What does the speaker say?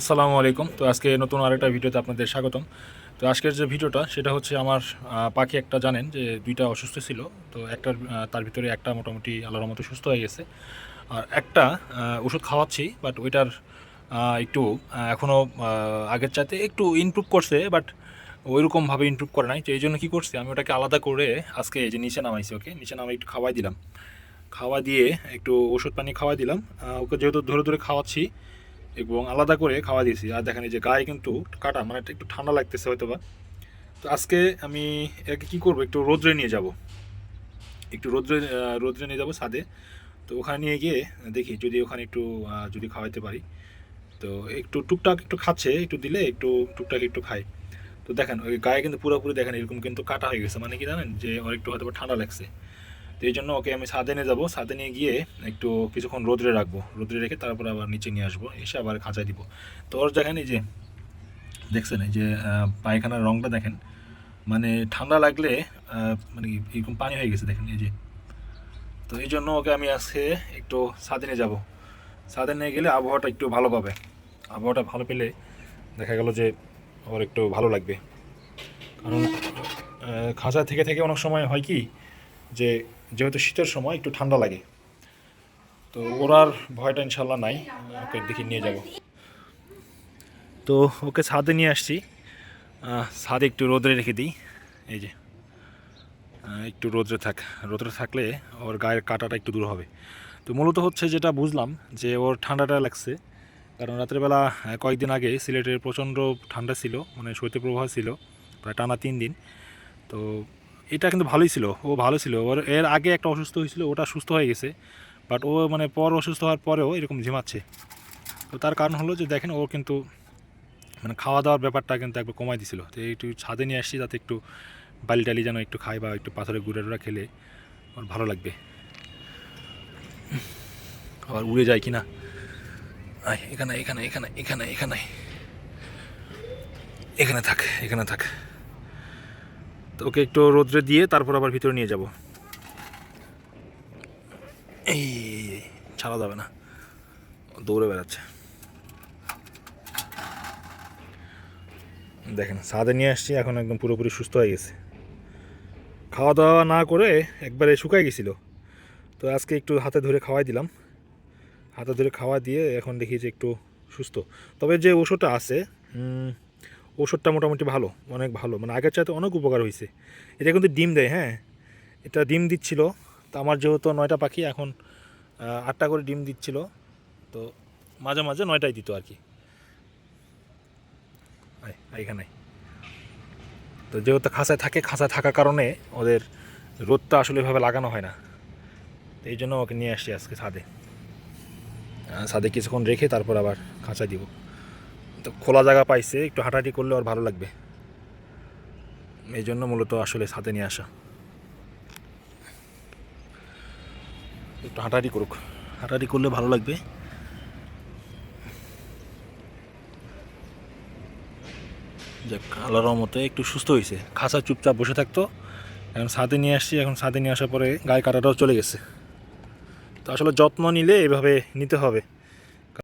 আসসালামু আলাইকুম। তো আজকে নতুন আরেকটা ভিডিওতে আপনাদের স্বাগতম। তো আজকের যে ভিডিওটা, সেটা হচ্ছে আমার পাখি একটা জানেন যে দুইটা অসুস্থ ছিল। তো একটার তার ভিতরে একটা মোটামুটি আল্লাহর মতো সুস্থ হয়ে গেছে। আর একটা ওষুধ খাওয়াচ্ছি, বাট ওইটার একটু এখনও আগের চাইতে একটু ইমপ্রুভ করছে, বাট ওইরকমভাবে ইমপ্রুভ করে নাই। তো এই জন্য কী করছি, আমি ওটাকে আলাদা করে আজকে এই যে নিচে নামাইছি, ওকে? নিচে নামাই একটু খাওয়াই দিলাম। খাওয়া দিয়ে একটু ওষুধ পানি খাওয়াই দিলাম। ওকে যেহেতু ধরে ধরে খাওয়াচ্ছি এবং আলাদা করে খাওয়া দিয়েছি। আর দেখেন এই যে গায়ে কিন্তু কাটা মানে একটু ঠান্ডা লাগতেছে হয়তো বা তো আজকে আমি একে কী করব? একটু রোদ্রে নিয়ে যাব। একটু রোদ্রে রোদ্রে নিয়ে যাব ছাদে। তো ওখানে নিয়ে গিয়ে দেখি যদি ওখানে একটু যদি খাওয়াইতে পারি। তো একটু টুকটাক একটু খাচ্ছে, একটু দিলে একটু টুকটাক একটু খায়। তো দেখেন ওই গায়ে কিন্তু পুরোপুরি দেখেন এরকম কিন্তু কাটা হয়ে গেছে। মানে কি জানেন? যে ওর একটু হয়তো ঠান্ডা লাগছে। এই জন্য ওকে আমি ছাদে নিয়ে যাব। ছাদে নিয়ে গিয়ে একটু কিছুক্ষণ রোদ্রে রাখব। রোদ্রে রেখে তারপর আবার নিচে নিয়ে আসব। এসে আবার খাঁচায় দিব। তো ওর দেখেন এই যে, দেখছেন এই যে পায়খানার রঙটা দেখেন। মানে ঠান্ডা লাগলে মানে এরকম পানি হয়ে গেছে দেখেন এই যে। তো এই জন্য ওকে আমি আজকে একটু ছাদে নিয়ে যাব। ছাদে নিয়ে গেলে আবহাওয়াটা একটু ভালো পাবে। আবহাওয়াটা ভালো পেলে দেখা গেল যে ওর একটু ভালো লাগবে। কারণ খাঁচা থেকে থেকে অনেক সময় হয় কি যে যেহেতু শীতের সময় একটু ঠান্ডা লাগে, তো ওরার ভয়টা ইনশাল্লাহ নাই, ওকে দেখি নিয়ে যাব। তো ওকে ছাদে নিয়ে আসছি। ছাদে একটু রোদরে রেখে দিই, এই যে। একটু রোদ্রে থাক রোদ্রে থাকলে ওর গায়ের কাটাটা একটু দূর হবে। তো মূলত হচ্ছে যেটা বুঝলাম যে ওর ঠান্ডাটা লাগছে, কারণ রাত্রেবেলা কয়েকদিন আগে সিলেটের প্রচণ্ড ঠান্ডা ছিল মানে শৈত্যপ্রবাহ ছিল, প্রায় টানা তিন দিন। তো এটা কিন্তু ভালোই ছিল, ও ভালো ছিল। ওর এর আগে একটা অসুস্থ হয়েছিল, ওটা সুস্থ হয়ে গেছে। বাট ও মানে পর অসুস্থ হওয়ার পরেও এরকম ঝিমাচ্ছে। তো তার কারণ হলো যে দেখেন, ও কিন্তু মানে খাওয়া দাওয়ার ব্যাপারটা কিন্তু একবার কমাই দিছিল। তো একটু ছাদে নিয়ে আসছি যাতে একটু বালি টালি যেন একটু খায় বা একটু পাথরে গুঁড়া টুড়া খেলে ওর ভালো লাগবে। আবার উড়ে যায় কি না এখানে এখানে এখানে এখানে এখানে। এখানে থাক এখানে থাক। ওকে একটু রোদ্রে দিয়ে তারপর আবার ভিতরে নিয়ে যাব। এই ছাড়া যাবে না। দৌড়ে বেড়াচ্ছে। দেখেন, ছাদে নিয়ে আসছি, এখন একদম পুরোপুরি সুস্থ হয়ে গেছে। খাওয়া দাওয়া না করে একবারে শুকাই গেছিল। তো আজকে একটু হাতে ধরে খাওয়াই দিলাম। হাতে ধরে খাওয়া দিয়ে এখন দেখি যে একটু সুস্থ। তবে যে ওষুধটা আছে ওষুধটা মোটামুটি ভালো, অনেক ভালো। মানে আগের চাইতে অনেক উপকার হয়েছে এটা কিন্তু ডিম দেয় হ্যাঁ? এটা ডিম দিচ্ছিল। তো আমার যেহেতু নয়টা পাখি, এখন আটটা করে ডিম দিচ্ছিল। তো মাঝে মাঝে নয়টাই দিত আর কি। এখানে তো যেহেতু খাঁচায় থাকে, খাঁচায় থাকার কারণে ওদের রোদটা আসলে এভাবে লাগানো হয় না। এই জন্য ওকে নিয়ে আসছি আজকে ছাদে। ছাদে কিছুক্ষণ রেখে তারপর আবার খাঁচা দিব। তো খোলা জায়গা পাইছে, একটু হাঁটাহাঁটি করলে আর ভালো লাগবে। এই জন্য মূলত আসলে ছাদে নিয়ে আসা। একটু হাঁটাহাঁটি করুক। হাঁটাহাঁটি করলে ভালো লাগবে। যাক, আল্লাহর রহমতে একটু সুস্থ হয়েছে খাসা চুপচাপ বসে থাকতো। এখন ছাদে নিয়ে আসছি, এখন ছাদে নিয়ে আসার পরে গায়ে কাটাটাও চলে গেছে। তো আসলে যত্ন নিলে এভাবে নিতে হবে।